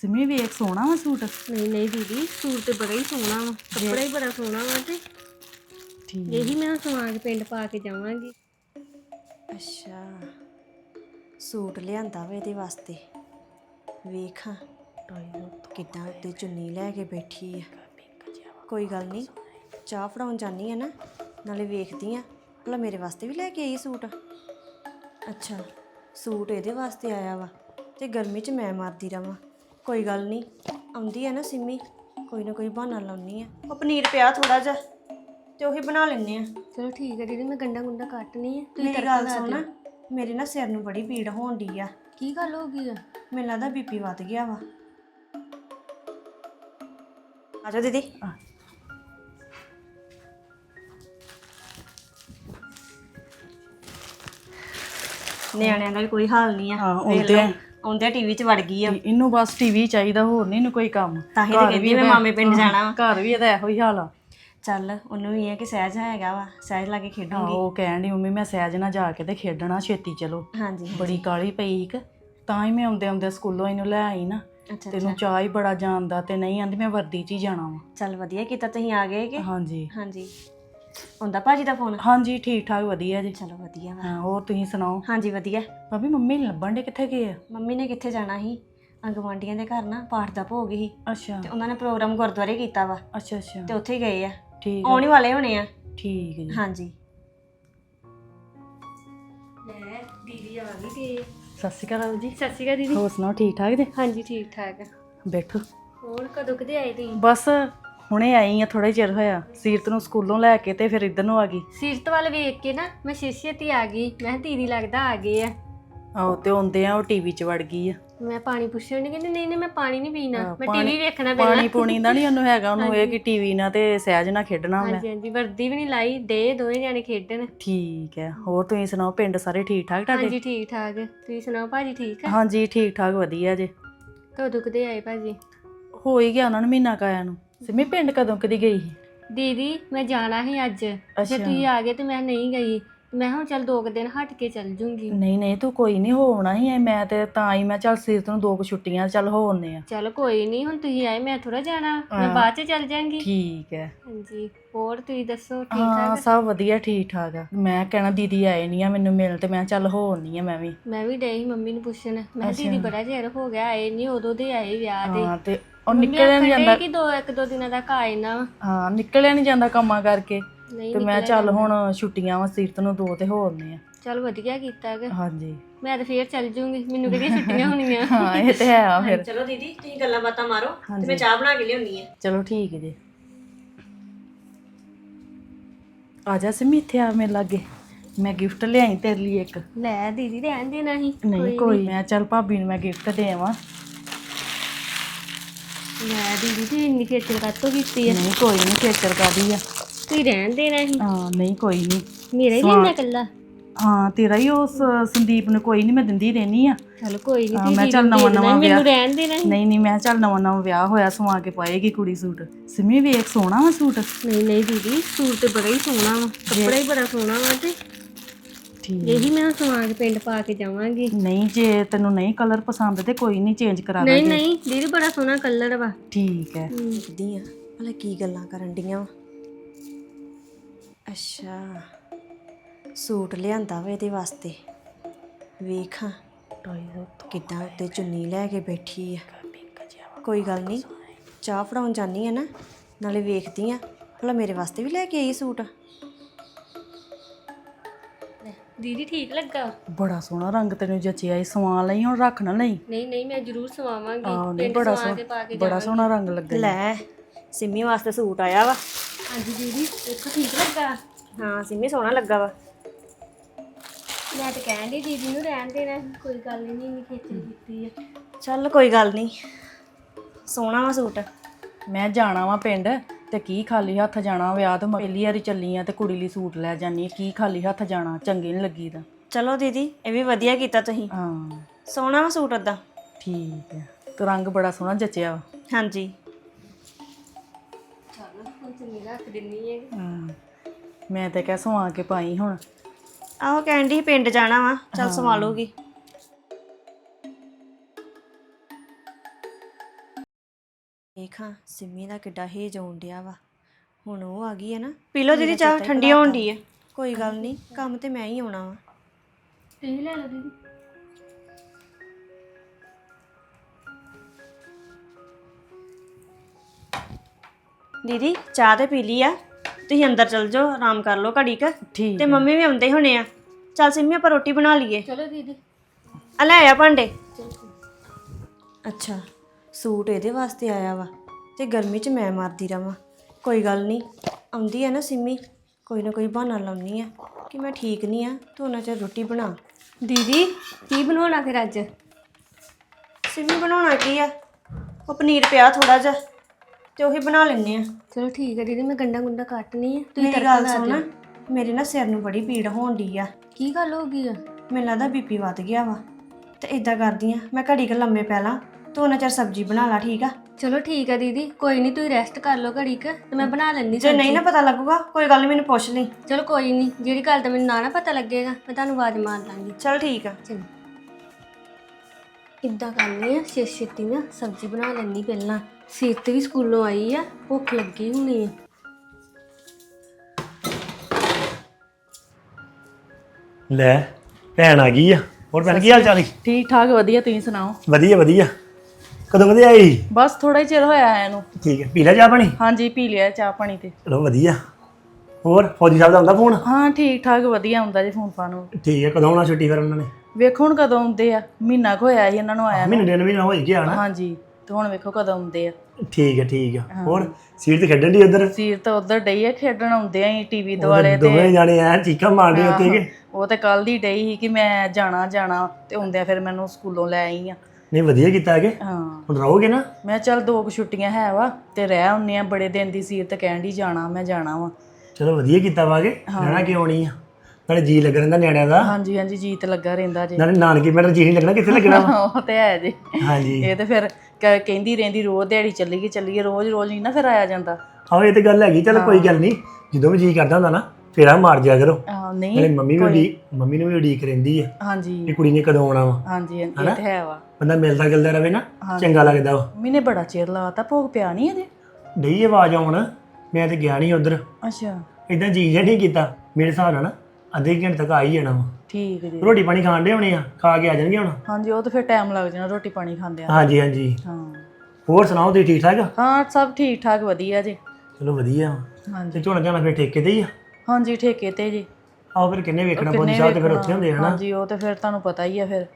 ਸਿਮੀ ਵੇਖ ਸੋਹਣਾ ਵਾ ਸੂਟ? ਨਹੀਂ ਨਹੀਂ ਦੀਦੀ ਸੂਟ ਤੇ ਬੜਾ ਹੀ ਸੋਹਣਾ ਵਾ। ਕੱਪੜਾ ਹੀ ਬੜਾ ਸੋਹਣਾ ਵਾ ਤੇ ਠੀਕ। ਇਹੀ ਮੈਂ ਸਵਾ ਕੇ ਪਿੰਡ ਪਾ ਕੇ ਜਾਵਾਂਗੀ। ਅੱਛਾ। ਸੂਟ ਲਿਆਂਦਾ ਵਾ ਇਹਦੇ ਵਾਸਤੇ। ਵੇਖ ਹਾਂ ਕਿੱਦਾਂ ਉੱਤੇ ਚੁੰਨੀ ਲੈ ਕੇ ਬੈਠੀ ਆ। ਕੋਈ ਗੱਲ ਨਹੀਂ ਚਾਹ ਫੜਾਉਣ ਜਾਨੀ ਆ ਨਾ ਨਾਲੇ ਵੇਖਦੀ ਆ। ਭਲਾ ਮੇਰੇ ਵਾਸਤੇ ਵੀ ਲੈ ਕੇ ਆਈ ਸੂਟ? ਅੱਛਾ ਸੂਟ ਇਹਦੇ ਵਾਸਤੇ ਆਇਆ ਵਾ ਤੇ ਗਰਮੀ 'ਚ ਮੈਂ ਮਾਰਦੀ ਰਵਾਂ। ਕੋਈ ਗੱਲ ਨਹੀਂ। ਆਉਂਦੀ ਆ ਨਾ ਸਿੰਮੀ ਕੋਈ ਨਾ ਕੋਈ ਬਹਾਨਾ ਲਾਉਣੀ ਆ ਉਹ ਪਨੀਰ ਪਿਆ ਥੋੜਾ ਜਿਹਾ ਤੇ ਉਹੀ ਬਣਾ ਲੈਣੇ ਆ ਚਲੋ ਠੀਕ ਹੈ ਦੀਦੀ ਮੈਂ ਗੰਡਾ ਗੁੰਡਾ ਕੱਟਣੀ ਹੈ ਤੁਸੀਂ ਮੇਰੀ ਗੱਲ ਸੁਣ ਮੇਰੇ ਨਾ ਸਿਰ ਨੂੰ ਬੜੀ ਪੀੜ ਹੋਣ ਡਈ ਆ। ਕੀ ਗੱਲ ਹੋ ਗਈ ਆ? ਮੈਨੂੰ ਲੱਗਦਾ ਬੀਪੀ ਵੱਧ ਗਿਆ ਵਾ। ਆ ਜਾਓ ਦੀਦੀ। ਨਿਆਣਿਆਂ ਦਾ ਵੀ ਕੋਈ ਹਾਲ ਨਹੀਂ ਆ। ਹਾਂ, ਵੇਖ ਆਉਂਦੇ ਲਓ, ਆ। ਆਉਂਦੇ ਟੀਵੀ 'ਚ ਵੜ ਗਈ ਆ। ਇਹਨੂੰ ਬਸ ਟੀਵੀ ਚਾਹੀਦਾ ਹੋਰ ਨਹੀਂ ਇਹਨੂੰ ਕੋਈ ਕੰਮ। ਤਾਂ ਹੀ ਤਾਂ ਘਰ ਕਹਿੰਦੀ ਵੀ ਮੈਂ ਇਹਦਾ- ਮਾਮੇ ਪਿੰਡ ਜਾਣਾ ਵਾ। ਘਰ ਵੀ ਇਹਦਾ ਇਹੋ ਹੀ ਹਾਲ ਆ। ਚੱਲ ਉਹਨੂੰ ਵੀ ਇਹ ਕਿ ਸਹਿਜ ਹੈਗਾ ਵਾ ਸਹਿਜ ਲਾ ਕੇ ਖੇਡੂੰਗੀ। ਉਹ ਕਹਿਣ ਦੀ ਮੰਮੀ ਮੈਂ ਸਹਿਜ ਨਾਲ ਜਾ ਕੇ ਤੇ ਖੇਡਣਾ ਛੇਤੀ ਚਲੋ। ਹਾਂਜੀ ਬੜੀ ਕਾਲੀ ਪਈ ਇੱਕ ਤਾਂ ਹੀ ਮੈਂ ਆਉਂਦੇ ਆਉਂਦੇ ਸਕੂਲੋਂ ਇਹਨੂੰ ਲੈ ਆਈ ਨਾ। ਅੱਛਾ ਤੈਨੂੰ ਚਾਹ ਹੀ ਬੜਾ ਜਾਣਦਾ ਤੇ ਨਹੀਂ ਆਂਦੀ ਮੈਂ ਵਰਦੀ 'ਚ ਹੀ ਜਾਣਾ ਵਾ। ਚੱਲ ਵਧੀਆ ਕੀਤਾ ਤੁਸੀਂ ਆ ਗਏ ਕਿ? ਹਾਂਜੀ। ਹਾਂਜੀ। ਹੁੰਦਾ ਭਾਜੀ ਦਾ ਫੋਨ ਹਾਂਜੀ ਠੀਕ ਠਾਕ ਵਧੀਆ ਜੀ। ਚਲੋ ਵਧੀਆ ਵਾ। ਹਾਂ ਹੋਰ ਤੁਸੀਂ ਸੁਣਾਓ? ਹਾਂਜੀ ਵਧੀਆ। ਭਾਬੀ ਮੰਮੀ ਨੀ ਲੱਭਣ ਦੇ ਕਿੱਥੇ ਗਏ ਆ? ਮੰਮੀ ਨੇ ਕਿੱਥੇ ਜਾਣਾ ਸੀ? ਗਵਾਂਢੀਆਂ ਦੇ ਘਰ ਨਾ ਪਾਠ ਦਾ ਭੋਗ ਸੀ। ਅੱਛਾ। ਤੇ ਉਹਨਾਂ ਨੇ ਪ੍ਰੋਗਰਾਮ ਗੁਰਦੁਆਰੇ ਕੀਤਾ ਵਾ। ਅੱਛਾ ਅੱਛਾ। ਤੇ ਉੱਥੇ ਹੀ ਗਏ ਆ। ਠੀਕ ਆਉਣ ਹੀ ਵਾਲੇ ਹੋਣੇ ਆ। ਠੀਕ ਜੀ। ਹਾਂਜੀ। ਲੈ ਦੀਦੀ ਆ ਗਈ ਤੇ। ਸਤਿ ਸ਼੍ਰੀ ਅਕਾਲ ਜੀ। ਸਤਿ ਸ਼੍ਰੀ ਅਕਾਲ ਦੀਦੀ। ਹੋਰ ਸੁਣਾਓ ਠੀਕ ਠਾਕ ਜੀ? ਹਾਂਜੀ ਠੀਕ ਠਾਕ ਬੈਠੋ। ਹੋਰ ਕਦੋਂ ਕਦੇ ਆਏ ਤੁਸੀਂ? ਬਸ ਹੁਣੇ ਆਈ ਆ ਥੋੜਾ ਚਿਰ ਹੋਇਆ। ਸੀਰਤ ਨੂੰ ਸਕੂਲੋਂ ਲੈ ਕੇ ਤੇ ਫਿਰ ਇੱਧਰ ਨੂੰ ਆ ਗਈ। ਸੀਰਤ ਵੱਲ ਵੇਖ ਕੇ ਨਾ ਮੈਂ ਛੇਤੀ ਆ ਗਈ। ਮੈਂ ਕਿਹਾ ਦੀਦੀ ਲੱਗਦਾ ਆ ਗਏ ਆ। ਆਹੋ ਤੇ ਆਉਂਦੇ ਆ ਉਹ ਟੀਵੀ 'ਚ ਵੜ ਗਈ ਆ। ਮੈਂ ਪਾਣੀ ਪੁੱਛਣ ਨਹੀਂ ਕਹਿੰਦੀ ਨਹੀਂ ਨਹੀਂ ਮੈਂ ਪਾਣੀ ਨਹੀਂ ਪੀਣਾ। ਹਾਂ, ਮੈਂ ਪਾਣੀ- ਟੀਵੀ ਵੇਖਣਾ ਪਾਣੀ ਪਹਿਲਾਂ। ਪੂਣੀ ਦਾ ਨਹੀਂ ਉਹਨੂੰ ਹੈਗਾ ਉਹਨੂੰ ਇਹ ਕਿ ਟੀਵੀ ਨਾਲ ਤੇ ਸਹਿਜ ਨਾਲ ਖੇਡਣਾ ਮੈਂ। ਹਾਂਜੀ ਹਾਂਜੀ ਵਰਦੀ ਵੀ ਨਹੀਂ ਲਾਈ ਦੇ ਦੋਵੇਂ ਜਾਣੇ ਖੇਡਣ। ਠੀਕ ਹੈ ਹੋਰ ਤੁਸੀਂ ਸੁਣਾਓ ਪਿੰਡ ਸਾਰੇ ਠੀਕ ਠਾਕ ਤੁਹਾਡੇ? ਹਾਂਜੀ ਠੀਕ ਠਾਕ ਤੁਸੀਂ ਸੁਣਾਓ ਭਾਜੀ ਠੀਕ ਆ? ਹਾਂਜੀ ਠੀਕ ਠਾਕ ਵਧੀਆ ਜੇ। ਕਦੋਂ ਕਦੇ ਆਏ ਭਾਜੀ? ਹੋ ਹੀ ਗਿਆ ਉਹਨਾਂ ਨੂੰ ਮਹੀਨਾ ਕਾਇਆ ਨੂੰ। ਸਿਮੀ ਪਿੰਡ ਕਦੋਂ ਕਦੀ ਗਈ ਸੀ? ਦੀਦੀ ਮੈਂ ਜਾਣਾ ਸੀ ਅੱਜ। ਜੇ ਤੁਸੀਂ ਆ ਗਏ ਤੇ ਮੈਂ ਨਹੀਂ ਗਈ। ਮੈਂ ਹੁਣ ਚੱਲ ਦੋ ਕੁ ਦਿਨ ਹਟ ਕੇ ਚੱਲ ਜੂੰਗੀ। ਨਹੀਂ ਨਹੀਂ ਤੂੰ ਕੋਈ ਨਹੀਂ ਹੋਣਾ ਹੀ ਮੈਂ ਤੇ ਤਾਂ ਹੀ ਮੈਂ ਚੱਲ ਸੀਰਤ ਨੂੰ ਦੋ ਕੁ ਛੁੱਟੀਆਂ ਚੱਲ ਹੋ ਆਉਂਦੇ ਆ। ਚਲ ਕੋਈ ਨਹੀਂ ਹੁਣ ਤੁਸੀਂ ਆਏ ਮੈਂ ਥੋੜਾ ਜਾਣਾ। ਮੈਂ ਹਾਂ। ਬਾਅਦ ਚ ਚੱਲ ਜਾਾਂਗੀ। ਠੀਕ ਹੈ। ਹਾਂਜੀ ਹੋਰ ਤੁਸੀਂ ਦੱਸੋ ਠੀਕ ਹਾਂ ਠਾਕ? ਸਭ ਵਧੀਆ ਠੀਕ ਠਾਕ ਆ। ਮੈਂ ਕਹਿਣਾ ਦੀਦੀ ਆਏ ਨਹੀਂ ਆ ਮੈਨੂੰ ਮਿਲ ਤੇ ਮੈਂ ਚੱਲ ਹੋ ਆਉਂਦੀ ਆ ਮੈਂ ਵੀ। ਮੈਂ ਵੀ ਡਈ ਸੀ ਮੰਮੀ ਨੂੰ ਪੁੱਛਣ। ਮੈਂ ਕਿਹਾ ਦੀਦੀ ਬੜਾ ਚਿਰ ਹੋ ਗਿਆ ਆਏ ਨਹੀਂ ਉਦੋਂ ਦੇ ਆਏ ਵਿਆਹ ਦੇ। ਹਾਂ ਤੇ ਉਹ ਨਿਕਲਿਆ ਨਹੀਂ ਜਾਂਦਾ। ਕਿ ਦੋ ਇੱਕ ਦੋ ਦਿਨਾਂ ਤੱਕ ਆਏ ਨਾ ਹਾਂ ਨਿਕਲਿਆ ਨਹੀਂ ਜਾਂਦਾ ਕੰਮਾਂ ਕਰਕੇ। ਨਹੀਂ ਤੇ ਮੈਂ ਚੱਲ ਹੁਣ ਛੁੱਟੀਆਂ ਵਾ ਸੀਰਤ ਨੂੰ ਦੋ ਤੇ ਹੋ ਆਉਂਦੇ ਆ। ਚਲ ਵਧੀਆ ਕੀਤਾ ਕਿ ਹਾਂਜੀ। ਮੈਂ ਤਾਂ ਫੇਰ ਚੱਲ ਜੂੰਗੀ ਮੈਨੂੰ ਕਿਹੜੀਆਂ ਛੁੱਟੀਆਂ ਹੋਣੀਆਂ। ਹਾਂ ਇਹ ਤੇ ਹੈ ਆ ਫਿਰ। ਚਲੋ ਦੀਦੀ ਤੁਸੀਂ ਗੱਲਾਂ ਬਾਤਾਂ ਮਾਰੋ ਤੇ ਮੈਂ ਚਾਹ ਬਣਾ ਕੇ ਲਿਆਉਣੀ ਆ। ਚਲੋ ਠੀਕ ਜੀ। ਆ ਜਾ ਸਿਮੀ ਇੱਥੇ ਆ ਮੇਰੇ ਲਾਗੇ। ਮੈਂ ਗਿਫਟ ਲਿਆਈ ਤੇਰੇ ਲਈ ਇੱਕ। ਲੈ ਦੀਦੀ ਰਹਿਣ ਦੇ ਨਹੀਂ ਨਹੀਂ ਕੋਈ ਮੈਂ ਚੱਲ ਭਾਬੀ ਨੂੰ ਮੈਂ ਗਿਫਟ ਦੇਵਾਂ। ਲੈ ਦੀਦੀ ਤੇ ਇੰਨੀ ਖੇਚਲ ਕਾਤੋਂ ਕੀਤੀ ਆ। ਨਹੀਂ ਕੋਈ ਨਹੀਂ ਖੇਚਰ ਕਾਦੀ ਆ। ਤੁਸੀਂ ਰਹਿਣ ਦੇ ਨਹੀਂ ਹਾਂ ਨਹੀਂ ਕੋਈ ਨਹੀਂ ਮੇਰਾ ਹੀ ਲੈਣਾ ਕੱਲਾ ਹਾਂ ਤੇਰਾ ਹੀ ਉਸ ਸੰਦੀਪ ਨੂੰ ਕੋਈ ਨਹੀਂ ਮੈਂ ਦਿੰਦੀ ਰਹਿਣੀ ਆ। ਚਲ ਕੋਈ ਹਾਂ, ਨਹੀਂ ਮੈਂ ਚੱਲ ਨਵਾਂ ਨਵਾਂ ਮੈਨੂੰ ਵਿਆਹ ਰਹਿਣ ਦੇ ਨਹੀਂ ਨਹੀਂ ਨਹੀਂ ਮੈਂ ਚੱਲ ਨਵਾਂ ਨਵਾਂ ਵਿਆਹ ਹੋਇਆ ਸਵਾ ਕੇ ਪਾਏਗੀ ਕੁੜੀ ਸੂਟ। ਸਿਮੀ ਵੇਖ ਸੋਹਣਾ ਵਾ ਸੂਟ। ਨਹੀਂ ਨਹੀਂ ਦੀਦੀ ਸੂਟ ਤੇ ਬੜਾ ਹੀ ਸੋਹਣਾ ਵਾ ਕੱਪੜਾ ਹੀ ਬੜਾ ਸੋਹਣਾ ਵਾ ਤੇ ਠੀਕ। ਇਹੀ ਮੈਂ ਕੇ ਪਿੰਡ ਪਾ ਕੇ ਜਾਵਾਂਗੀ। ਨਹੀਂ ਜੇ ਤੈਨੂੰ ਨਹੀਂ ਕਲਰ ਪਸੰਦ ਤੇ ਕੋਈ ਨਹੀਂ ਚੇਂਜ ਕਰਾ ਨਹੀਂ ਦਾਂਗੇ। ਨਹੀਂ ਦੀਦੀ ਬੜਾ ਸੋਹਣਾ ਕਲਰ ਵਾ। ਠੀਕ ਹੈ। ਦੇਖਦੀ ਆ ਭਲਾ ਕੀ ਗੱਲਾਂ ਕਰਨ ਡੀਆਂ ਵਾ। ਅੱਛਾ ਸੂਟ ਲਿਆਂਦਾ ਵਾ ਇਹਦੇ ਵਾਸਤੇ। ਵੇਖ ਹਾਂ ਕਿੱਦਾਂ ਉੱਤੇ ਚੁੰਨੀ ਲੈ ਕੇ ਬੈਠੀ ਆ। ਕੋਈ ਗੱਲ ਨਹੀਂ ਚਾਹ ਫੜਾਉਣ ਜਾਨੀ ਆ ਨਾ ਨਾਲੇ ਵੇਖਦੀ ਆ। ਭਲਾ ਮੇਰੇ ਵਾਸਤੇ ਵੀ ਲੈ ਕੇ ਆਈ ਸੂਟ? ਦੀਦੀ ਠੀਕ ਲੱਗਾ? ਬੜਾ ਸੋਹਣਾ ਰੰਗ ਤੈਨੂੰ ਜਚਿਆ ਈ ਸਵਾ ਲਈ ਹੁਣ ਰੱਖ ਨਾ ਲਈ। ਨਹੀਂ ਨਹੀਂ ਮੈਂ ਜ਼ਰੂਰ ਸਵਾਵਾਂਗੀ। ਆਹ ਨਹੀਂ ਪਿੰਡ ਬੜਾ ਸਵਾ ਕੇ ਪਾ ਸੋਹਣਾ ਕੇ ਬੜਾ ਸੋਹਣਾ ਰੰਗ ਲੱਗਾ ਈ। ਲੈ ਸਿੰਮੀ ਵਾਸਤੇ ਸੂਟ ਆਇਆ ਵਾ। ਹਾਂਜੀ ਦੀਦੀ ਦੇਖੋ ਠੀਕ ਲੱਗਾ? ਹਾਂ ਸਿੰਮੀ ਸੋਹਣਾ ਲੱਗਾ ਵਾ। ਮੈਂ ਤਾਂ ਕਹਿਣ ਦੀ ਦੀਦੀ ਨੂੰ ਰਹਿਣ ਦੇਣਾ ਕੋਈ ਗੱਲ ਨਹੀਂ ਇੰਨੀ ਖੇਚਲ ਕੀਤੀ ਆ। ਚੱਲ ਕੋਈ ਗੱਲ ਨਹੀਂ ਸੋਹਣਾ ਵਾ ਸੂਟ। ਮੈਂ ਜਾਣਾ ਵਾਂ ਪਿੰਡ। ਤੇ ਕੀ ਖਾਲੀ ਹੱਥ ਜਾਣਾ ਵਿਆਹ ਤੋਂ ਮੈਂ ਪਹਿਲੀ ਵਾਰੀ ਚੱਲੀ ਆ ਤੇ ਕੁੜੀ ਲਈ ਸੂਟ ਲੈ ਜਾਨੀ ਆਂ। ਕੀ ਖਾਲੀ ਹੱਥ ਜਾਣਾ? ਚੰਗੀ ਨਹੀਂ ਲੱਗੀ ਤਾਂ। ਚਲੋ ਦੀਦੀ ਇਹ ਵੀ ਵਧੀਆ ਕੀਤਾ ਤੁਸੀਂ। ਹਾਂ। ਸੋਹਣਾ ਵਾ ਸੂਟ ਓਦਾਂ। ਠੀਕ ਹੈ ਤੇ ਰੰਗ ਬੜਾ ਸੋਹਣਾ ਜਚਿਆ ਵਾ। ਹਾਂਜੀ। ਚਲ ਹੁਣ ਚੁੰਨੀ ਰੱਖ ਦਿੰਨੀ ਹੈ ਹਾਂ। ਮੈਂ ਤੇ ਕਹਿ ਸਵਾ ਕੇ ਪਾਈ ਹੁਣ। ਆਹੋ ਕਹਿੰਦੀ ਪਿੰਡ ਜਾਣਾ ਵਾ। ਚੱਲ ਸੰਭਾਲੂਗੀ ਵੇਖਾਂ ਸਿੰਮੀ ਦਾ ਕਿੱਡਾ ਹੇਜ ਆਉਣ ਡਿਆ ਵਾ। ਹੁਣ ਉਹ ਆ ਗਈ ਹੈ ਨਾ ਪੀ ਲਓ ਦੀਦੀ ਚਾਹ ਠੰਡੀ ਹੋਣ ਡਈ ਹੈ। ਕੋਈ ਗੱਲ ਨਹੀਂ ਕੰਮ ਤੇ ਮੈਂ ਹੀ ਆਉਣਾ ਵਾ। ਤੁਸੀਂ ਲੈ ਲਓ ਦੀਦੀ। ਦੀਦੀ ਚਾਹ ਤੇ ਪੀ ਲਈ ਆ। ਤੁਸੀਂ ਅੰਦਰ ਚਲ ਜਾਓ ਆਰਾਮ ਕਰ ਲਓ ਘੜੀ ਕ। ਠੀਕ ਤੇ ਮੰਮੀ ਵੀ ਆਉਂਦੇ ਹੋਣੇ ਆ। ਚੱਲ ਸਿੰਮੀ ਆਪਾਂ ਰੋਟੀ ਬਣਾ ਲਈਏ। ਚਲੋ ਦੀਦੀ। ਆ ਲੈ ਆ ਭਾਂਡੇ। ਅੱਛਾ। ਸੂਟ ਇਹਦੇ ਵਾਸਤੇ ਆਇਆ ਵਾ ਤੇ ਗਰਮੀ 'ਚ ਮੈਂ ਮਰਦੀ ਰਵਾਂ। ਕੋਈ ਗੱਲ ਨਹੀਂ ਆਉਂਦੀ ਆ ਨਾ ਸਿੰਮੀ ਕੋਈ ਨਾ ਕੋਈ ਬਹਾਨਾ ਲਾਉਣੀ ਆ ਕਿ ਮੈਂ ਠੀਕ ਨਹੀਂ ਆ ਤੂੰ ਉਹਨਾਂ ਚਿਰ ਰੋਟੀ ਬਣਾ। ਦੀਦੀ ਕੀ ਬਣਾਉਣਾ ਫਿਰ ਅੱਜ? ਸਿੰਮੀ ਬਣਾਉਣਾ ਕੀ ਆ? ਉਹ ਪਨੀਰ ਪਿਆ ਥੋੜਾ ਜਿਹਾ ਤੇ ਉਹੀ ਬਣਾ ਲੈਣੇ ਆ। ਚਲੋ ਠੀਕ ਹੈ ਦੀਦੀ ਮੈਂ ਗੰਡਾ ਗੁੰਡਾ ਕੱਟਣੀ ਹੈ ਤੁਸੀਂ ਮੇਰੀ ਗੱਲ ਸੁਣ ਮੇਰੇ ਨਾ ਸਿਰ ਨੂੰ ਬੜੀ ਪੀੜ ਹੋਣ ਡਈ ਆ। ਕੀ ਗੱਲ ਹੋ ਗਈ ਆ? ਮੈਨੂੰ ਲੱਗਦਾ ਬੀਪੀ ਵੱਧ ਗਿਆ ਵਾ ਤੇ ਇਦਾਂ ਕਰਦੀ ਆ ਮੈਂ ਘੜੀ ਕ ਲੰਮੇ ਪੈ ਲਾਂ ਤੂੰ ਉਹਨਾਂ ਚਿਰ ਸਬਜ਼ੀ ਬਣਾ ਲਾ ਠੀਕ ਆ? ਚਲੋ ਠੀਕ ਹੈ ਦੀਦੀ ਕੋਈ ਨਹੀਂ ਤੁਸੀਂ ਰੈਸਟ ਕਰ ਲਓ ਘੜੀ ਕ ਤੇ ਮੈਂ ਬਣਾ ਲੈਣੀ ਜੇ ਨਹੀਂ ਨਾ ਪਤਾ ਲੱਗੂਗਾ ਕੋਈ ਗੱਲ ਮੈਨੂੰ ਪੁੱਛ ਲਈ। ਚਲੋ ਕੋਈ ਨਹੀਂ ਜਿਹੜੀ ਗੱਲ ਤਾਂ ਮੈਨੂੰ ਨਾ ਨਾ ਪਤਾ ਲੱਗੇਗਾ ਮੈਂ ਤੁਹਾਨੂੰ ਆਵਾਜ਼ ਮਾਰ ਦਾਂਗੀ। ਚਲ ਠੀਕ ਆ। ਚਲੋ। ਇਦਾਂ ਕਰਨੀ ਆ? ਛੇ ਛੇਤੀ ਨਾ ਸਬਜ਼ੀ ਬਣਾ ਲੈਣੀ ਪਹਿਲਾਂ। ਸੀਤ ਵੀ ਸਕੂਲੋਂ ਆਈ ਆ ਭੁੱਖ ਲੱਗੀ ਹੋਣੀ ਆ। ਲੈ ਭੈਣ ਆ ਗਈ ਆ। ਹੋਰ ਭੈਣ ਕੀ ਹਾਲ ਚਾਲ ਠੀਕ ਠਾਕ ਵਧੀਆ ਤੁਸੀਂ ਸੁਣਾਓ? ਵਧੀਆ ਵਧੀਆ। ਕਦੋਂ ਵਧੀਆ ਆਈ ਬਸ ਥੋੜਾ ਹੀ ਚਿਰ ਹੋਇਆ ਆਇਆ ਨੂੰ। ਠੀਕ ਹੈ। ਪੀ ਲਿਆ ਚਾਹ ਪਾਣੀ? ਹਾਂਜੀ ਪੀ ਲਿਆ ਚਾਹ ਪਾਣੀ ਤੇ। ਚਲੋ ਵਧੀਆ। ਹੋਰ ਫੌਜੀ ਸਾਹਿਬ ਦਾ ਹੁੰਦਾ ਫੋਨ? ਹਾਂ ਠੀਕ ਠਾਕ ਵਧੀਆ ਹੁੰਦਾ ਜੀ ਫੋਨ ਫਾਨ ਠੀਕ ਹੈ ਕਦੋਂ ਆਉਣਾ ਛੁੱਟੀ ਫਿਰ ਉਹਨਾਂ ਨੇ? ਵੇਖੋ ਹੁਣ ਕਦੋਂ ਆਉਂਦੇ ਆ। ਮਹੀਨਾ ਕੁ ਹੋਇਆ ਸੀ ਇਹਨਾਂ ਨੂੰ ਆਇਆ ਮਹੀਨੇ ਦਿਨ ਵੀ ਨਾ ਹੋ ਹੀ ਗਿਆ ਨਾ? ਹਾਂਜੀ ਤੇ ਹੁਣ ਵੇਖੋ ਕਦੋਂ ਆਉਂਦੇ ਆ। ਠੀਕ ਹੈ ਠੀਕ ਹੈ। ਹੋਰ ਸੀਟ ਤੇ ਖੇਡਣ ਦੀ ਉਧਰ? ਸੀਰ ਤਾਂ ਉਧਰ ਡਈ ਆ ਖੇਡਣ ਆਉਂਦੇ ਆ ਟੀਵੀ ਦੁਆਲੇ ਤੇ ਦੋਵੇਂ ਜਾਣੇ ਆ ਚੀਕਾਂ ਮਾਰਦੇ ਉੱਤੇ ਕਿ? ਉਹ ਤੇ ਕੱਲ ਦੀ ਡਈ ਸੀ ਕਿ ਮੈਂ ਜਾਣਾ ਜਾਣਾ ਤੇ ਆਉਂਦਿਆਂ ਫਿਰ ਮੈਨੂੰ ਸਕੂਲੋਂ ਲੈ ਆਈ ਆ। ਨਹੀਂ ਵਧੀਆ ਕੀਤਾ ਕਿ ਹਾਂ। ਹੁਣ ਰਹੋਗੇ ਨਾ? ਮੈਂ ਚੱਲ ਦੋ ਕੁ ਛੁੱਟੀਆਂ ਹੈ ਵਾ ਤੇ ਰਹਿ ਆਉਂਦੇ ਆ ਬੜੇ ਦਿਨ ਦੀ ਸੀਰ ਤੇ ਕਹਿਣ ਦੀ ਜਾਣਾ ਮੈਂ ਜਾਣਾ ਵਾ। ਚਲੋ ਵਧੀਆ ਕੀਤਾ ਵਾਗੇ ਰਹਿਣਾ ਕਿਉਂ ਨਹੀਂ ਆ? ਨਾਲੇ ਜੀ ਲੱਗ ਰਹਿੰਦਾ ਨਿਆਣਿਆਂ ਦਾ। ਹਾਂਜੀ ਹਾਂਜੀ ਜੀਤ ਲੱਗਾ ਰਹਿੰਦਾ ਜੀ। ਨਾਲੇ ਨਾਨਕੀ ਮੇਰਾ ਜੀ ਨਹੀਂ ਲੱਗਣਾ ਕਿੱਥੇ ਲੱਗਣਾ ਵਾ? ਉਹ ਤੇ ਹੈ ਜੀ। ਹਾਂਜੀ। ਇਹ ਤੇ ਫਿਰ ਕ- ਕਹਿੰਦੀ ਰਹਿੰਦੀ ਰੋਜ਼ ਦਿਹਾੜੀ ਚੱਲੀਏ ਚੱਲੀਏ ਰੋਜ਼ ਰੋਜ਼ ਨਹੀਂ ਨਾ ਫਿਰ ਆਇਆ ਜਾਂਦਾ। ਆਹੋ ਇਹ ਤੇ ਗੱਲ ਹੈਗੀ ਚਲ ਕੋਈ ਗੱਲ ਨਹੀਂ। ਜਦੋਂ ਵੀ ਜੀ ਕਰਦਾ ਹੁੰਦਾ ਨਾ ਫੇਰਾ ਮਾਰ ਜਿਆ ਕਰੋ। ਆਹ, ਨਾਲੇ ਨਹੀਂ ਮੰਮੀ ਵੀ ਉਡੀਕ ਮੰਮੀ ਨੂੰ ਵੀ ਉਡੀਕ ਰਹਿੰਦੀ ਆ ਹਾਂਜੀ। ਇਹ ਕੁੜੀ ਨੇ ਕਦੋਂ ਆਉਣਾ ਵਾ। ਹਾਂਜੀ ਇਹ ਤੇ ਹੈ ਵਾ। ਬੰਦਾ ਮਿਲਦਾ ਗਿਲਦਾ ਰਵੇ ਨਾ ਚੰਗਾ ਲੱਗਦਾ ਵਾ। ਮੰਮੀ ਨੇ ਬੜਾ ਚਿਰ ਲਾਤਾ ਭੋਗ ਪਿਆ ਨਹੀਂ ਇਹਦੇ ਡਈ ਆਵਾਜ਼ ਆਉਣ ਮੈਂ ਤੇ ਗਿਆ ਨਹੀਂ ਉਧਰ। ਅੱਛਾ। ਇਦਾਂ ਜੀ ਜਿਹਾ ਨਹੀਂ ਕੀਤਾ ਮੇਰੇ ਹਿਸਾਬ ਨਾਲ ਨਾ ਅੱਧੇ ਘੰਟੇ ਤੱਕ ਆ ਹੀ ਜਾਣਾ ਵਾ। ਠੀਕ ਜੀ। ਰੋਟੀ ਪਾਣੀ ਖਾਣ ਦੇ ਹੋਣੇ ਆ ਖਾ ਕੇ ਆ ਜਾਣਗੇ ਹੁਣ। ਹਾਂਜੀ ਉਹ ਤਾਂ ਫਿਰ ਟਾਈਮ ਲੱਗ ਜਾਣਾ ਰੋਟੀ ਪਾਣੀ ਖਾਂਦਿਆਂ ਹਾਂਜੀ ਹਾਂਜੀ। ਹਾਂ। ਹੋਰ ਸੁਣਾਓ ਤੁਸੀਂ ਠੀਕ ਠਾਕ ਹਾਂ ਸਭ ਠੀਕ ਠਾਕ ਵਧੀਆ ਜੀ। ਚਲੋ ਵਧੀਆ। ਵਾ ਹਾਂਜੀ। ਤੇ ਝੋਨਾ ਝਾਨਾ ਫਿਰ ਠੇਕੇ ਤੇ ਹੀ ਆ? ਹਾਂਜੀ ਠੇਕੇ ਤੇ ਜੀ। ਆਓ ਫਿਰ ਕਿੰਨੇ ਵੇਖਣਾ ਪੌਂਦੀ ਸਾਹਿਬ ਤੇ ਫਿਰ ਉੱਥੇ ਹੁੰਦੇ ਆ ਨਾ। ਹਾਂਜੀ ਉਹ ਤੇ ਫਿਰ ਤੁਹਾਨੂੰ ਪਤਾ ਹੀ ਆ ਫਿਰ।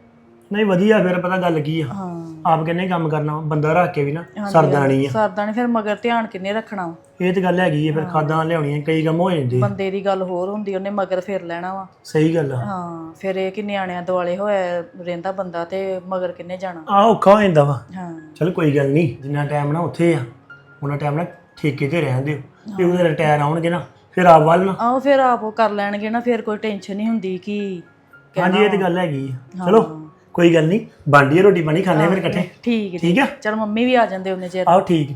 ਨਹੀਂ ਵਧੀਆ ਫਿਰ ਪਤਾ ਗੱਲ ਕੀ ਆ। ਹਾਂ। ਆਪ ਕਿੰਨੇ ਕੰਮ ਕਰਨਾ ਵਾ, ਬੰਦਾ ਰੱਖ ਕੇ ਵੀ ਨਾ ਸਰਦਾ ਨਹੀਂ ਆ। ਸਰਦਾ ਫਿਰ ਮਗਰ ਧਿਆਨ ਕਿੰਨੇ ਰੱਖਣਾ ਵਾ? ਇਹ ਤੇ ਗੱਲ ਹੈਗੀ ਆ ਫਿਰ ਖਾਦਾਂ ਲਿਆਉਣੀਆਂ ਕਈ ਕੰਮ ਹੋ ਜਾਂਦੇ ਬੰਦੇ ਦੀ ਗੱਲ ਹੋਰ ਹੁੰਦੀ ਉਹਨੇ ਮਗਰ ਫਿਰ ਲੈਣਾ ਵਾ। ਸਹੀ ਗੱਲ ਆ। ਹਾਂ ਫਿਰ ਇਹ ਕਿ ਨਿਆਣਿਆਂ ਦੁਆਲੇ ਹੋਇਆ ਰਹਿੰਦਾ ਬੰਦਾ ਤੇ ਮਗਰ ਕਿੰਨੇ ਜਾਣਾ। ਆ ਔਖਾ ਹੋ ਜਾਂਦਾ ਵਾ। ਹਾਂ। ਚਲ ਕੋਈ ਗੱਲ ਨਹੀਂ ਜਿੰਨਾ ਟਾਈਮ ਨਾ ਉੱਥੇ ਆ ਉਹਨਾਂ ਟਾਈਮ ਨਾ ਠੇਕੇ ਤੇ ਰਹਿਣ ਦਿਓ। ਤੇ ਉਹਦੇ ਰਿਟਾਇਰ ਆਉਣਗੇ ਨਾ ਫਿਰ ਆਪ ਵੱਲ ਨਾ। ਆਹੋ ਫਿਰ ਆਪ ਉਹ ਕਰ ਲੈਣਗੇ ਨਾ ਫਿਰ ਕੋਈ ਟੈਨਸ਼ਨ ਨਹੀਂ ਹੁੰਦੀ ਕਿ ਹਾਂਜੀ ਇਹ ਤੇ ਗੱਲ ਹੈਗੀ ਆ। ਚਲੋ ਕੋਈ ਗੱਲ ਨਹੀਂ ਬਾਂਡੀਏ ਰੋਟੀ ਪਾਣੀ ਖਾਣੇ ਫਿਰ ਇਕੱਠੇ। ਠੀਕ ਠੀਕ ਆ? ਚਲ ਮੰਮੀ ਵੀ ਆ ਜਾਂਦੇ ਉਹਨੇ ਚਿਰ। ਆਓ ਠੀਕ।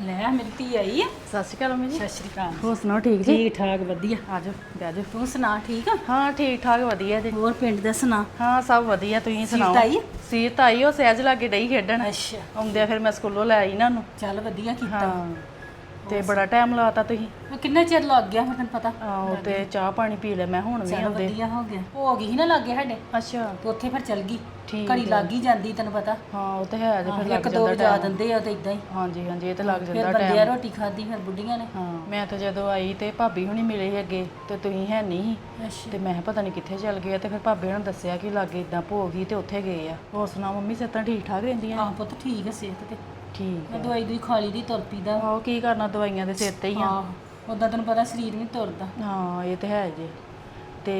ਲੈ ਮੇਰੀ ਧੀ ਆਈ ਆ। ਸਤਿ ਸ਼੍ਰੀ ਅਕਾਲ ਮੰਮੀ ਜੀ। ਸਤਿ ਸ਼੍ਰੀ ਅਕਾਲ। ਹੋਰ ਸੁਣਾਓ ਠੀਕ ਜੀ? ਠੀਕ ਠਾਕ ਵਧੀਆ। ਆਜੋ ਬੈਜੋ ਤੂੰ ਸੁਣਾ ਠੀਕ ਆ? ਹਾਂ ਠੀਕ ਠਾਕ ਵਧੀਆ ਜੀ। ਹੋਰ ਪਿੰਡ ਦਾ ਸੁਣਾ? ਹਾਂ ਸਭ ਵਧੀਆ ਤੁਸੀਂ ਸੁਣਾਓ? ਆਈ? ਸੀਤ ਆਈ ਉਹ ਸਹਿਜ ਲਾਗੇ ਡਈ ਖੇਡਣ। ਅੱਛਾ। ਆਉਂਦੇ ਆ ਫਿਰ ਮੈਂ ਸਕੂਲੋਂ ਲੈ ਆਈ ਨਾ ਉਹਨੂੰ। ਚੱਲ ਵਧੀਆ ਕੀਤਾ। ਹਾਂ। ਤੇ ਬੜਾ ਟਾਈਮ ਲਾਤਾ ਤੁਸੀਂ। ਉਹ ਕਿੰਨਾ ਚਿਰ ਲੱਗ ਗਿਆ ਫਿਰ ਤੈਨੂੰ ਪਤਾ? ਆਹੋ ਤੇ ਚਾਹ ਪਾਣੀ ਪੀ ਲੈ ਮੈਂ ਹੁਣ ਵੀ ਚੱਲ ਆਉਂਦੇ। ਵਧੀਆ ਹੋ ਗਿਆ। ਹੋ ਗਈ ਸੀ ਨਾ ਲੱਗੇ ਸਾਡੇ? ਅੱਛਾ। ਤੇ ਉੱਥੇ ਫਿਰ ਚੱਲ ਗਈ। ਠੀਕ ਘੜੀ ਲੱਗ ਹੀ ਜਾਂਦੀ ਤੈਨੂੰ ਪਤਾ। ਹਾਂ ਉਹ ਤੇ ਹੈ ਜੇ ਫਿਰ ਲੱਗ ਇੱਕ ਦੋ ਵਜਾ ਦਿੰਦੇ ਆ ਤੇ ਇਦਾਂ ਹੀ। ਹਾਂਜੀ ਹਾਂਜੀ ਇਹ ਤੇ ਲੱਗ ਫਿਰ ਜਾਂਦਾ ਬੰਦੇ ਆ ਰੋਟੀ ਖਾਦੀ ਫਿਰ ਬੁੱਢੀਆਂ ਨੇ। ਹਾਂ ਮੈਂ ਤਾਂ ਜਦੋਂ ਆਈ ਤੇ ਭਾਬੀ ਹੁਣੀ ਮਿਲੇ ਸੀ ਅੱਗੇ ਤੇ ਤੁਸੀਂ ਹੈ ਨਹੀਂ ਸੀ। ਤੇ ਮੈਂ ਕਿਹਾ ਪਤਾ ਨਹੀਂ ਕਿੱਥੇ ਚੱਲ ਗਏ ਆ ਤੇ ਫਿਰ ਭਾਬੀ ਨੇ ਦੱਸਿਆ ਕਿ ਲਾਗੇ ਇਦਾਂ ਭੋਗ ਹੀ ਤੇ ਉੱਥੇ ਗਏ ਆ। ਹੋਰ ਸੁਣਾਓ ਮੰਮੀ ਸਿਹਤਾਂ ਠੀਕ ਠਾਕ ਰਹਿੰਦੀਆਂ? ਆਹ ਪੁੱਤ ਠੀਕ ਹੈ ਸਿਹਤ ਤੇ। ਠੀਕ ਮੈਂ ਦਵਾਈ ਦੂਈ ਖਾ ਲਈ ਦੀ ਤੁਰ ਪੀਦਾ ਆਹੋ ਕੀ ਕਰਨਾ ਦਵਾਈਆਂ ਦੇ ਸਿਰ ਤੇ ਹੀ ਆ। ਆਹ ਉਦਾਂ ਤੈਨੂੰ ਪਤਾ ਸਰੀਰ ਨਹੀਂ ਤੁਰਦਾ। ਹਾਂ ਇਹ ਤੇ ਹੈ ਜੇ। ਤੇ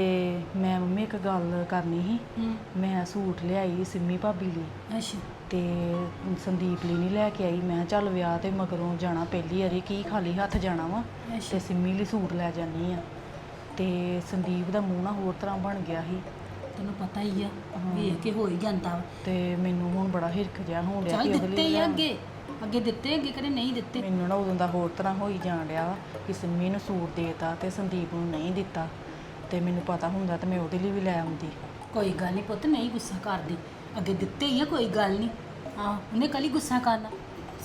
ਮੈਂ ਮੰਮੀ ਇੱਕ ਗੱਲ ਕਰਨੀ ਸੀ। ਹੂੰ। ਮੈਂ ਸੂਟ ਲਿਆਈ ਸਿੰਮੀ ਭਾਬੀ ਲਈ। ਅੱਛਾ। ਤੇ ਸੰਦੀਪ ਲਈ ਨਹੀਂ ਲੈ ਕੇ ਆਈ। ਮੈਂ ਕਿਹਾ ਚੱਲ ਵਿਆਹ ਤੇ ਮਗਰੋਂ ਜਾਣਾ ਪਹਿਲੀ ਵਾਰੀ ਕੀ ਖਾਲੀ ਹੱਥ ਜਾਣਾ ਵਾ। ਤੇ ਸਿੰਮੀ ਲਈ ਸੂਟ ਲੈ ਜਾਨੀ ਆ। ਤੇ ਸੰਦੀਪ ਦਾ ਮੂੰਹ ਨਾ ਹੋਰ ਤਰ੍ਹਾਂ ਬਣ ਗਿਆ ਸੀ। ਤੈਨੂੰ ਪਤਾ ਹੀ ਆ ਵੇਖ ਕੇ ਹੋ ਹੀ ਜਾਂਦਾ ਵਾ। ਤੇ ਮੈਨੂੰ ਹੁਣ ਬੜਾ ਹਿਰਖ ਜਿਹਾ ਹੋਣ ਡਿਆ ਚੱਲ ਕਿ ਉਹਦੇ ਦਿੱਤੇ ਹੀ ਆ। ਅੱਗੇ ਅੱਗੇ ਦਿੱਤੇ ਅੱਗੇ ਕਦੇ ਨਹੀਂ ਦਿੱਤੇ। ਮੈਨੂੰ ਨਾ ਉਦੋਂ ਦਾ ਹੋਰ ਤਰ੍ਹਾਂ ਹੋਈ ਜਾਣ ਡਿਆ ਵਾ ਕਿ ਸਿੰਮੀ ਨੂੰ ਸੂਟ ਦੇਤਾ ਤੇ ਸੰਦੀਪ ਨੂੰ ਨਹੀਂ ਦਿੱਤਾ। ਤੇ ਮੈਨੂੰ ਪਤਾ ਹੁੰਦਾ ਤੇ ਮੈਂ ਉਹਦੇ ਲਈ ਵੀ ਲੈ ਆਉਂਦੀ। ਕੋਈ ਗੱਲ ਨਹੀਂ ਪੁੱਤ ਨਹੀਂ ਗੁੱਸਾ ਕਰਦੀ। ਅੱਗੇ ਦਿੱਤੇ ਹੀ ਆ ਕੋਈ ਗੱਲ ਨਹੀਂ ਹਾਂ ਉਹਨੇ ਕੱਲੀ ਗੁੱਸਾ ਕਰਨਾ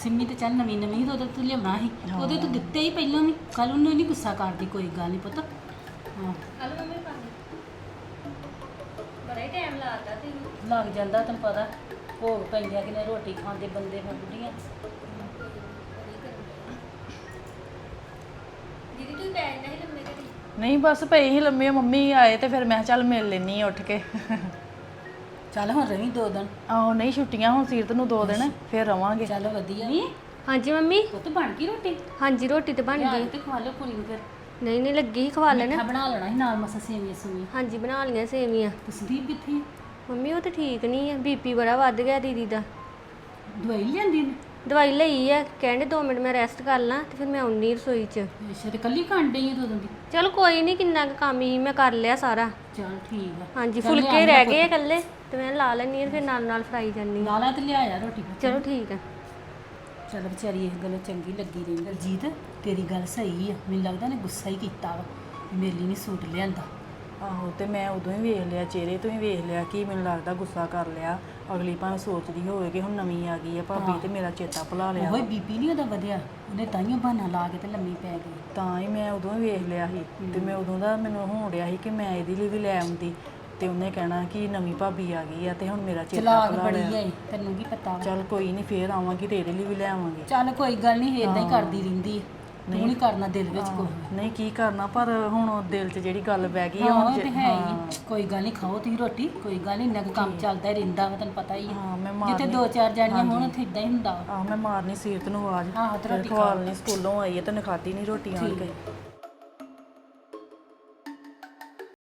ਸਿੰਮੀ ਤੇ ਚੱਲ ਨਵੀਂ ਨਵੀਂ ਉਹਦੇ ਤੋਂ ਲਿਆਉਣਾ ਸੀ। ਉਹਦੇ ਤੋਂ ਦਿੱਤੇ ਹੀ ਪਹਿਲਾਂ ਵੀ। ਕੱਲ ਉਹਨੂੰ ਨਹੀਂ ਗੁੱਸਾ ਕਰਦੀ ਕੋਈ ਗੱਲ ਨਹੀਂ ਪੁੱਤ। ਹਾਂ। ਟਾਈਮ ਲਾਤਾ ਲੱਗ ਜਾਂਦਾ ਤੈਨੂੰ ਪਤਾ ਭੋਗ ਪੈਂਦਿਆ ਕਿ ਰੋਟੀ ਖਾਂਦੇ ਬੰਦੇ ਫਿਰ ਬੁੱਢੀਆਂ। ਦੀਦੀ ਤੂੰ ਬੈਠ ਨਹੀਂ ਲੰਮੇ ਘੜੀ ਨਹੀਂ ਬਸ ਪਈ ਹੀ ਲੰਮੇ ਮੰਮੀ ਆਏ ਤੇ ਫਿਰ ਮੈਂ ਕਿਹਾ ਚੱਲ ਮਿਲ ਲੈਣੀ ਉੱਠ ਕੇ। ਚੱਲ ਹੁਣ ਰਵੀ ਦੋ ਦਿਨ। ਆਹੋ ਨਹੀਂ ਛੁੱਟੀਆਂ ਹੁਣ ਸੀਰਤ ਨੂੰ ਦੋ ਦਿਨ ਫਿਰ ਰਵਾਂਗੇ। ਚੱਲ ਵਧੀਆ। ਨਹੀਂ ਹਾਂਜੀ ਮੰਮੀ। ਪੁੱਤ ਬਣ ਗਈ ਰੋਟੀ। ਹਾਂਜੀ ਰੋਟੀ ਤੇ ਬਣ ਗਈ। ਤੇ ਖਵਾ ਲਓ ਕੁੜੀ ਨੂੰ ਫਿਰ। ਨਹੀਂ ਨਹੀਂ ਲੱਗੀ ਸੀ ਖਵਾ ਲੈਣ। ਮਿੱਠਾ ਬਣਾ ਲੈਣਾ ਸੀ ਨਾਲ ਮਸਾ ਸੇਵੀਆਂ ਸੂਵੀਆਂ। ਹਾਂਜੀ ਬਣਾ ਲਈਆਂ ਸੇਵੀਆਂ। ਤੇ ਸੰਦੀਪ ਕਿੱਥੇ ਆ? ਮੰਮੀ ਉਹ ਤੇ ਠੀਕ ਨਹੀਂ ਹੈ ਬੀਪੀ ਬੜਾ ਵੱਧ ਗਿਆ ਦੀਦੀ ਦਾ। ਦਵਾਈ ਲਿਆਂਦੀ ਨੇ ਦਵਾਈ ਲਈ ਆ। ਕਹਿੰਦੇ 2 ਮਿੰਟ ਮੈਂ ਰੈਸਟ ਕਰ ਲਾਂ ਤੇ ਫਿਰ ਮੈਂ ਆਉਣੀ ਰਸੋਈ 'ਚ। ਅੱਛਾ ਤੇ ਕੱਲੀ ਡਈ ਆ ਤੂੰ ਉਦੋਂ ਦੀ? ਚਲ ਕੋਈ ਨਹੀਂ ਕਿੰਨਾ ਕੁ ਕੰਮ ਹੀ ਮੈਂ ਕਰ ਲਿਆ ਸਾਰਾ। ਚੱਲ ਠੀਕ ਆ। ਹਾਂਜੀ ਚੱਲ ਫੁਲਕੇ ਰਹਿ ਗਏ ਆ ਇਕੱਲੇ। ਤੇ ਮੈਂ ਲਾ ਲੈਣੀ ਆ ਫਿਰ ਨਾਲ ਨਾਲ ਫਰਾਈ ਕਰਨੀ ਲਾ ਲੈ ਤੇ ਲਿਆਇਆ ਰੋਟੀ। ਚਲੋ ਠੀਕ ਆ। ਚੱਲ ਵਿਚਾਰੀ ਇਹ ਗੱਲ ਚੰਗੀ ਲੱਗੀ ਰਹਿੰਦੀ ਜੀਤ ਤੇਰੀ ਗੱਲ ਸਹੀ ਆ। ਮੈਨੂੰ ਲੱਗਦਾ ਨੇ ਗੁੱਸਾ ਹੀ ਕੀਤਾ ਵਾ ਮੇਰੇ ਲਈ ਨਹੀਂ ਸੂਟ ਲਿਆਂਦਾ। ਆਹੋ ਤੇ ਮੈਂ ਉਦੋਂ ਹੀ ਵੇਖ ਲਿਆ ਚਿਹਰੇ ਤੋਂ ਹੀ ਵੇਖ ਲਿਆ ਕਿ ਮੈਨੂੰ ਲੱਗਦਾ ਗੁੱਸਾ ਕਰ ਲਿਆ। ਅਗਲੀ ਭਾਵੇਂ ਸੋਚਦੀ ਹੋਵੇ ਕਿ ਹੁਣ ਨਵੀਂ ਆ ਗਈ ਆ ਭਾਬੀ ਤੇ ਮੇਰਾ ਚੇਤਾ ਭੁਲਾ ਲਿਆ ਉਹ ਬੀਪੀ ਨਹੀਂ ਉਹਦਾ ਵਧਿਆ? ਉਹਨੇ ਤਾਈਓ ਬਹਾਨਾ ਲਾ ਕੇ ਤੇ ਲੰਮੀ ਪੈ ਗਈ। ਤਾਂ ਹੀ ਮੈਂ ਉਦੋਂ ਹੀ ਵੇਖ ਲਿਆ ਸੀ ਤੇ ਮੈਂ ਉਦੋਂ ਦਾ ਮੈਨੂੰ ਹੋਣ ਡਿਆ ਸੀ ਕਿ ਮੈਂ ਇਹਦੇ ਲਈ ਵੀ ਲੈ ਆਉਂਦੀ। ਤੇ ਉਹਨੇ ਕਹਿਣਾ ਕਿ ਨਵੀਂ ਭਾਬੀ ਆ ਗਈ ਆ ਤੇ ਹੁਣ ਮੇਰਾ ਚੇਤਾ ਚਲਾਕ ਭੁਲਾ ਬੜੀ ਲਿਆ ਐ ਤੈਨੂੰ ਕੀ ਪਤਾ ਵਾ। ਚੱਲ ਕੋਈ ਨਹੀਂ ਫੇਰ ਆਵਾਂਗੀ ਤੇ ਇਹਦੇ ਲਈ ਵੀ ਲੈ ਆਵਾਂਗੇ। ਚੱਲ ਕੋਈ ਗੱਲ ਨਹੀਂ ਇਦਾਂ ਹੀ ਕਰਦੀ ਰਹਿੰਦੀ ਤੂੰ ਨਹੀਂ। ਕਰਨਾ ਦਿਲ ਵਿੱਚ ਕੋਈ ਨਹੀਂ ਕੀ ਕਰਨਾ ਪਰ ਹੁਣ ਉਹ ਦਿਲ 'ਚ ਜਿਹੜੀ ਗੱਲ ਬਹਿ ਗਈ ਆ ਹਾਂ ਹੁਣ ਉਹ ਜੇ- ਤੇ ਹੈ ਹੀ। ਆ। ਕੋਈ ਗੱਲ ਨਹੀਂ ਖਾਓ ਤੁਸੀਂ ਰੋਟੀ ਕੋਈ ਗੱਲ ਨਹੀਂ ਇੰਨਾ ਕੁ ਕੰਮ ਚੱਲਦਾ ਹੀ ਰਹਿੰਦਾ ਵਾ ਤੈਨੂੰ ਪਤਾ ਹੀ ਹੈ ਹਾਂ ਮੈਂ ਜਿੱਥੇ ਮਾਰਨੀ ਦੋ ਚਾਰ ਜਾਣੀਆਂ ਹੋਣ ਉੱਥੇ ਇਦਾਂ ਹੀ ਹੁੰਦਾ ਵਾ। ਆਹ ਮੈਂ ਮਾਰਨੀ ਸੀਰਤ ਨੂੰ ਆਵਾਜ਼। ਆਹੋ ਤੇ ਰੋਟੀ ਖਵਾਲਣੀ ਸਕੂਲੋਂ ਆਈ ਹੈ ਤੇ ਉਹਨੇ ਖਾਧੀ ਨਹੀਂ ਰੋਟੀ ਆਣ ਕੇ।